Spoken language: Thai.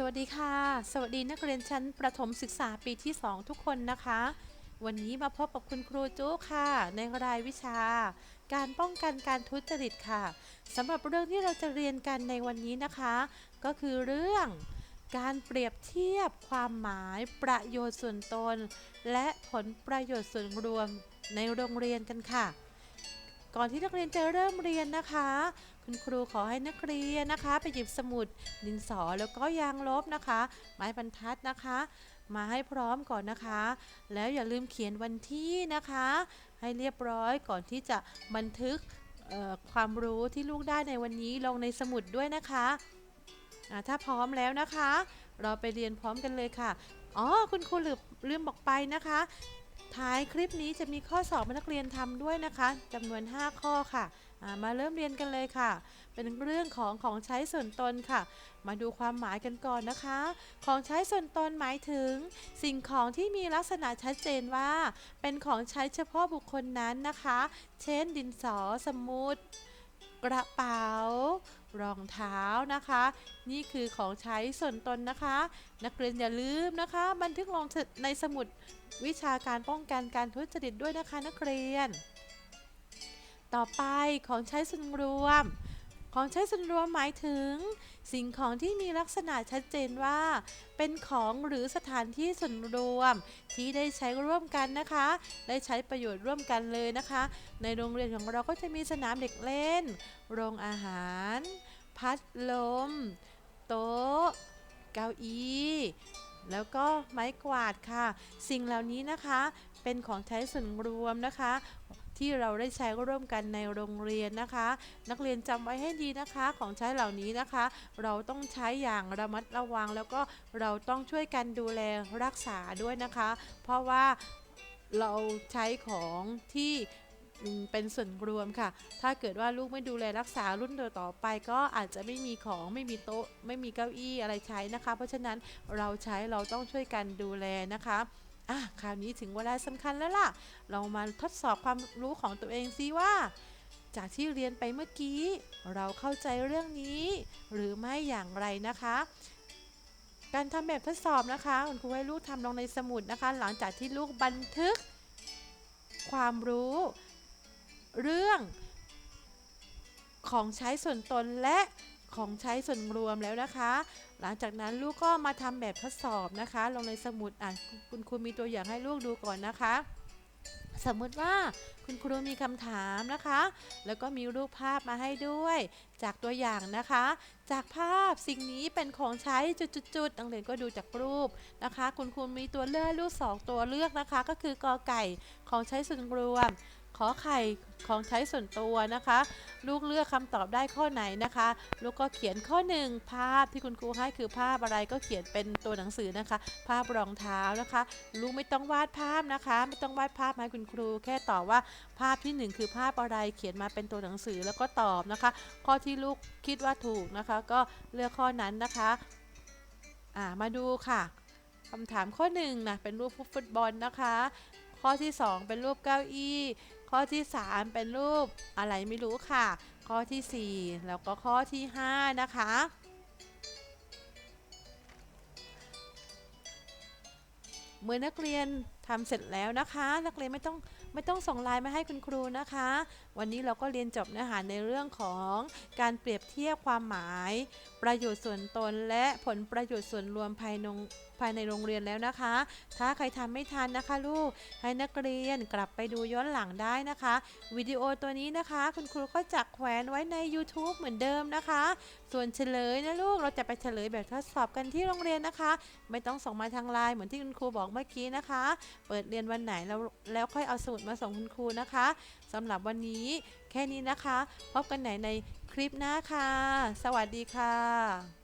สวัสดีค่ะ สวัสดีนักเรียนชั้นประถมศึกษาปีที่ 2 ทุกคนนะคะ วันนี้มาพบกับคุณครูจุค่ะ ในรายวิชา การป้องกันการทุจริตค่ะสำหรับเรื่องที่เราจะเรียนกันในวันนี้นะคะ ก็คือเรื่อง การเปรียบเทียบความหมายประโยชน์ส่วนตน และผลประโยชน์ส่วนรวมในโรงเรียนกันค่ะ ก่อนที่นักเรียนจะเริ่มเรียนนะคะ คุณครูขอให้นักเรียนนะคะ ไปหยิบสมุดดินสอแล้วก็ยางลบนะคะ ไม้บรรทัดนะคะ มาให้พร้อมก่อนนะคะ แล้วอย่าลืมเขียนวันที่นะคะ ให้เรียบร้อยก่อนที่จะบันทึกความรู้ที่ลูกได้ในวันนี้ลงในสมุดด้วยนะคะถ้าพร้อมแล้วนะคะ เราไปเรียนพร้อมกันเลยค่ะ อ๋อ คุณครูลืมลืมบอกไปนะคะ ท้ายคลิปนี้จะมีข้อสอบนักเรียนทำด้วยนะคะจำนวน 5 ข้อค่ะ มาเริ่มเรียนกันเลยค่ะ เป็นเรื่องของของใช้ส่วนตนค่ะ มาดูความหมายกันก่อนนะคะ ของใช้ส่วนตนหมายถึง สิ่งของที่มีลักษณะชัดเจนว่า เป็นของใช้เฉพาะบุคคลนั้นนะคะ เช่น ดินสอ สมุด กระเป๋ารองเท้านะคะ นี่คือของใช้ส่วนตนนะคะ นักเรียนอย่าลืมนะคะ บันทึกลงในสมุดวิชาการป้องกันการทุจริตด้วยนะคะนักเรียน ต่อไปของใช้ส่วนรวม ของใช้ส่วนรวมหมายถึง สิ่งของที่มีลักษณะชัดเจนว่า เป็นของหรือสถานที่ส่วนรวม ที่ได้ใช้ร่วมกันนะคะ ได้ใช้ประโยชน์ร่วมกันเลยนะคะ ในโรงเรียนของเราก็จะมีสนามเด็กเล่น โรงอาหาร พัดลม โต๊ะ เก้าอี้แล้วก็ไม้กวาดค่ะ สิ่งเหล่านี้นะคะเป็นของใช้ส่วนรวมนะคะ ที่เราได้ใช้ร่วมกันในโรงเรียนนะคะ นักเรียนจำไว้ให้ดีนะคะ ของใช้เหล่านี้นะคะ เราต้องใช้อย่างระมัดระวัง แล้วก็เราต้องช่วยกันดูแลรักษาด้วยนะคะ เพราะว่าเราใช้ของที่เป็นส่วนรวมค่ะ ถ้าเกิดว่าลูกไม่ดูแลรักษารุ่นต่อไป ก็อาจจะไม่มีของไม่มีโต๊ะ ไม่มีเก้าอี้อะไรใช้นะคะ เพราะฉะนั้นเราใช้เราต้องช่วยกันดูแลนะคะ อะคราวนี้ถึงเวลาสำคัญแล้วล่ะ เรามาทดสอบความรู้ของตัวเองซิว่า จากที่เรียนไปเมื่อกี้ เราเข้าใจเรื่องนี้ หรือไม่อย่างไรนะคะ การทำแบบทดสอบนะคะคุณครูให้ลูกทำลงในสมุดนะคะ หลังจากที่ลูกบันทึก ความรู้ เรื่อง ของใช้ส่วนตนและ ของใช้ส่วนรวมแล้วนะคะ หลังจากนั้นลูกก็มาทำแบบทดสอบนะคะ ลงในสมุดอะคุณครูมีตัวอย่างให้ลูกดูก่อนนะคะ สมมุติว่าคุณครูมีคำถามนะคะ แล้วก็มีรูปภาพมาให้ด้วย จากตัวอย่างนะคะ จากภาพสิ่งนี้เป็นของใช้จุดๆๆนักเรียนก็ดูจากรูปนะคะ คุณครูมีตัวเลือกลูกสองตัวเลือกนะคะ ก็คือกอไก่ของใช้ส่วนรวม ขอไข่ของใช้ส่วนตัวนะคะ ลูกเลือกคำตอบได้ข้อไหนนะคะ ลูกก็เขียนข้อหนึ่งภาพที่คุณครูให้คือภาพอะไรก็เขียนเป็นตัวหนังสือนะคะ ภาพรองเท้านะคะ ลูกไม่ต้องวาดภาพนะคะ ไม่ต้องวาดภาพมาให้คุณครู แค่ตอบว่าภาพที่หนึ่งคือภาพอะไรเขียนมาเป็นตัวหนังสือแล้วก็ตอบนะคะ ข้อที่ลูกคิดว่าถูกนะคะ ก็เลือกข้อนั้นนะคะอ่ามาดูค่ะคำถามข้อหนึ่งนะเป็นรูปฟุตบอลนะคะ ข้อที่สองเป็นรูปเก้าอี้ ข้อที่ 3 เป็นรูปอะไรไม่รู้ค่ะ ข้อทีสี่ 4 แล้วก็ข้อที่ 5 นะคะเมื่อนักเรียนทำเสร็จแล้วนะคะ นักเรียนไม่ต้องไม่ต้องส่งไลน์มาให้คุณครูนะคะ วันนี้เราก็เรียนจบเนื้อหาในเรื่องของการเปรียบเทียบความหมาย ประโยชน์ส่วนตนและผลประโยชน์ส่วนรวมภายใน ภายในโรงเรียนแล้วนะคะ ถ้าใครทำไม่ทันนะคะ ลูกให้นักเรียนกลับไปดูย้อนหลังได้นะคะ วิดีโอตัวนี้นะคะ คุณครูก็จะแขวนไว้ใน YouTube เหมือนเดิมนะคะ ส่วนเฉลยนะลูกเราจะไปเฉลยแบบทดสอบกันที่โรงเรียนนะคะ ไม่ต้องส่งมาทางไลน์เหมือนที่คุณครูบอกเมื่อกี้นะคะ เปิดเรียนวันไหนแล้วแล้วค่อยเอาสมุดมาส่งคุณครูนะคะสำหรับวันนี้แค่นี้นะคะ พบกันไหนในคลิปหน้าค่ะ สวัสดีค่ะ